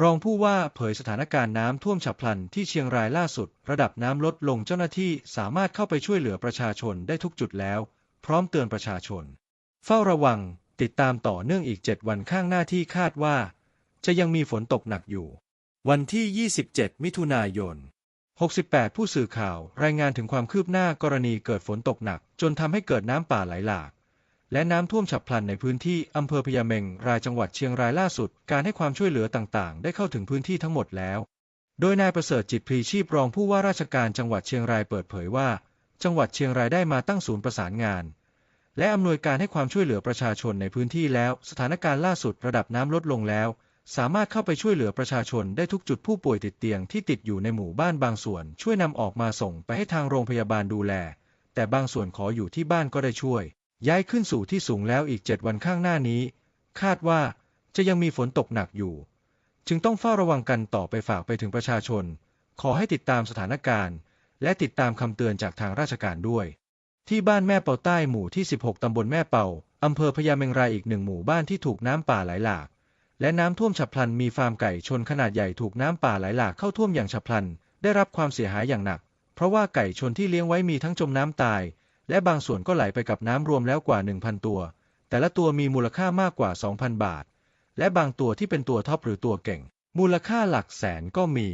รองผู้ว่าเผยสถานการณ์น้ำท่วมฉับพลันที่เชียงรายล่าสุด ระดับน้ำลดลงเจ้าหน้าที่สามารถเข้าไปช่วยเหลือประชาชนได้ทุกจุดแล้ว พร้อมเตือนประชาชน เฝ้าระวังติดตามต่อเนื่องอีก 7 วันข้างหน้าที่คาดว่า จะยังมีฝนตกหนักอยู่ วันที่ 27 มิถุนายน 68 ผู้สื่อข่าวรายงานถึงความคืบหน้ากรณีเกิดฝนตกหนัก จนทำให้เกิดน้ำป่าไหลหลาก และน้ำท่วมฉับพลันในพื้นที่อำเภอพญาเมงรายจังหวัดเชียงรายล่าสุด การให้ความช่วยเหลือต่างๆ ได้เข้าถึงพื้นที่ทั้งหมดแล้ว โดยนายประเสริฐจิตพีชีพรองผู้ว่าราชการจังหวัดเชียงรายเปิดเผยว่า จังหวัดเชียงรายได้มาตั้งศูนย์ประสานงาน และอำนวยการให้ความช่วยเหลือประชาชนในพื้นที่แล้ว สถานการณ์ล่าสุดระดับน้ำลดลงแล้ว สามารถเข้าไปช่วยเหลือประชาชนได้ทุกจุดผู้ป่วยติดเตียงที่ติดอยู่ในหมู่บ้านบางส่วน ช่วยนำออกมาส่งไปให้ทางโรงพยาบาลดูแล แต่บางส่วนขออยู่ที่บ้านก็ได้ช่วย ย้ายขึ้นสู่ที่สูงแล้วอีก7วันข้างหน้านี้ คาดว่าจะยังมีฝนตกหนักอยู่ จึงต้องเฝ้าระวังกันต่อไปฝากไปถึงประชาชน ขอให้ติดตามสถานการณ์ และติดตามคำเตือนจากทางราชการด้วย ที่บ้านแม่เปาใต้หมู่ที่ 16 ตำบลแม่เปาอำเภอพญาเมงรายอีกหนึ่งหมู่บ้านที่ถูกน้ำป่าไหลหลาก และน้ำท่วมฉับพลันมีฟาร์มไก่ชนขนาดใหญ่ถูกน้ำป่าไหลหลากเข้าท่วมอย่างฉับพลัน ได้รับความเสียหายอย่างหนัก เพราะว่าไก่ชนที่เลี้ยงไว้มีทั้งจมน้ำตาย และบางส่วนก็ไหลไปกับน้ำรวมแล้วกว่า 1,000 ตัว แต่ละตัวมีมูลค่ามากกว่า 2,000 บาท และบางตัวที่เป็นตัวท็อปหรือตัวเก่ง มูลค่าหลักแสนก็มี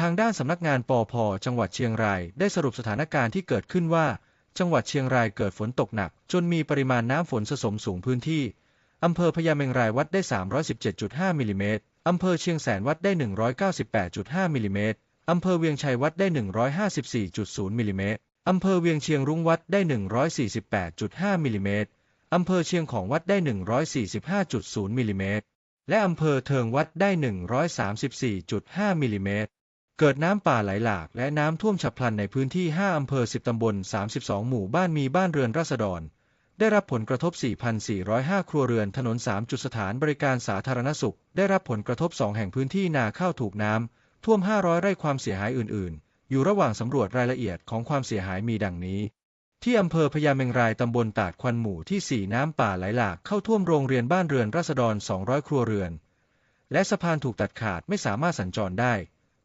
ทางด้านสำนักงานปอพจังหวัดเชียงรายได้สรุปสถานการณ์ที่เกิดขึ้นว่า จังหวัดเชียงรายเกิดฝนตกหนัก จนมีปริมาณน้ำฝนสะสมสูงพื้นที่อำเภอพญาเมงรายวัดได้ 317.5มิลลิเมตรอำเภอเชียงแสนวัดได้ 198.5มิลลิเมตรอำเภอเวียงชัยวัดได้ 154.0มิลลิเมตร อำเภอเวียงเชียงรุ้งวัดได้ 148.5 มิลลิเมตร อำเภอเชียงของวัดได้ 145.0 มิลลิเมตร และอำเภอเทิงวัดได้ 134.5 มิลลิเมตร เกิดน้ำป่าไหลหลากและน้ำท่วมฉับพลันในพื้นที่ 5 อำเภอ 10 ตำบล 32 หมู่บ้านมีบ้านเรือนราษฎร ได้รับผลกระทบ 4,405 ครัวเรือน ถนน 3 จุดสถานบริการสาธารณสุข ได้รับผลกระทบ 2 แห่งพื้นที่นาข้าวถูกน้ำท่วม 500 ไร่ความเสียหายอื่น ๆ อยู่ระหว่างสำรวจรายละเอียดของความเสียหายมีดังนี้ ที่อำเภอพญาเมงรายตำบลตาดควันหมู่ที่ 4 น้ำป่าไหลหลากเข้าท่วมโรงเรียนบ้านเรือนราษฎร 200 ครัวเรือน และสะพานถูกตัดขาดไม่สามารถสัญจรได้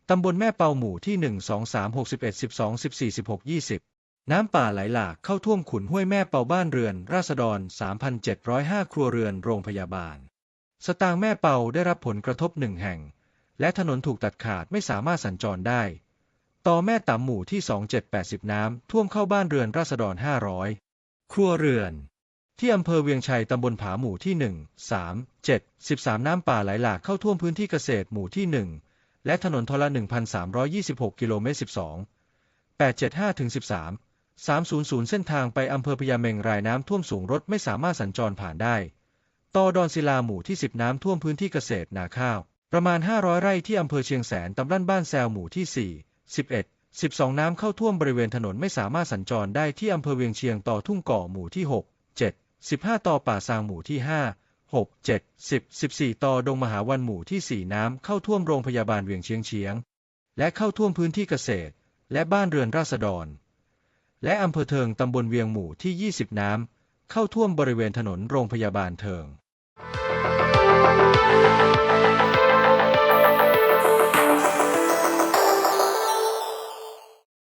ตำบลแม่เปาหมู่ที่ 1 2 3 61 12 14 16 20 น้ำป่าไหลหลากเข้าท่วมขุนห้วยแม่เปาบ้านเรือน ราษฎร 3,705 ครัวเรือนโรงพยาบาล สตางค์แม่เปาได้รับผลกระทบหนึ่งแห่ง และถนนถูกตัดขาดไม่สามารถสัญจรได้ ต่อแม่ต่ำหมู่ที่ 2780 น้ำท่วมเข้าบ้านเรือนราษฎร 500 ครัวเรือน ที่อำเภอเวียงชัยตำบลผาหมู่ที่ 1 3 7 13 น้ำป่าไหลหลากเข้าท่วมพื้นที่เกษตรหมู่ที่ 1 และถนนทละ 1,326 กิโลเมตร 12 875ถึง13 300 เส้นทางไปอำเภอพญาเมงรายน้ำท่วมสูงรถไม่สามารถสัญจรผ่านได้ต่อดอนศิลาหมู่ที่ 10 น้ำท่วมพื้นที่เกษตรนาข้าว ประมาณ 500 ไร่ที่อำเภอเชียงแสนตำบลบ้านแซวหมู่ที่ 4 11 12 น้ำเข้าท่วมบริเวณถนนไม่สามารถสัญจรได้ที่อำเภอเวียงเชียงต่อทุ่งก่อหมู่ที่ 6 7 15 ต่อป่าซางหมู่ที่ 5 6 7 10 14 ต่อดงมหาวันหมู่ที่ 4 น้ำเข้าท่วมโรงพยาบาลเวียงเชียงเชียง และเข้าท่วมพื้นที่เกษตร และบ้านเรือนราษฎร และอำเภอเทิงตำบลเวียงหมู่ที่ 20 น้ำเข้าท่วมบริเวณถนนโรงพยาบาลเทิง